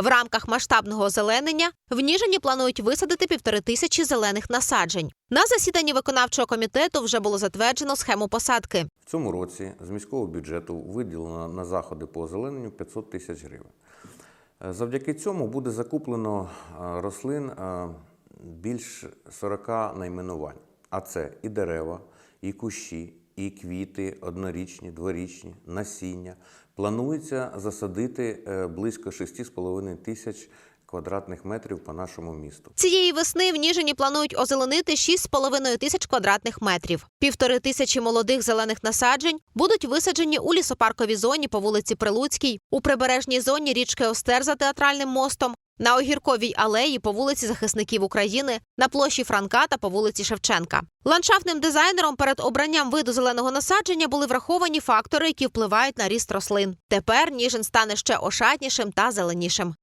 В рамках масштабного озеленення в Ніжині планують висадити півтори тисячі зелених насаджень. На засіданні виконавчого комітету вже було затверджено схему посадки. В цьому році з міського бюджету виділено на заходи по озелененню 500 тисяч гривень. Е, Завдяки цьому буде закуплено е, рослин е, більш 40 найменувань. А це і дерева, і кущі, і квіти однорічні, дворічні, насіння. Планується засадити е, близько 6,5 тисяч квадратних метрів по нашому місту. Цієї весни в Ніжині планують озеленити 6,5 тисяч квадратних метрів. Півтори тисячі молодих зелених насаджень будуть висаджені у лісопарковій зоні по вулиці Прилуцькій, у прибережній зоні річки Остер за театральним мостом, на огірковій алеї по вулиці Захисників України, на площі Франка та по вулиці Шевченка. Ландшафтним дизайнером перед обранням виду зеленого насадження були враховані фактори, які впливають на ріст рослин. Тепер Ніжин стане ще ошатнішим та зеленішим.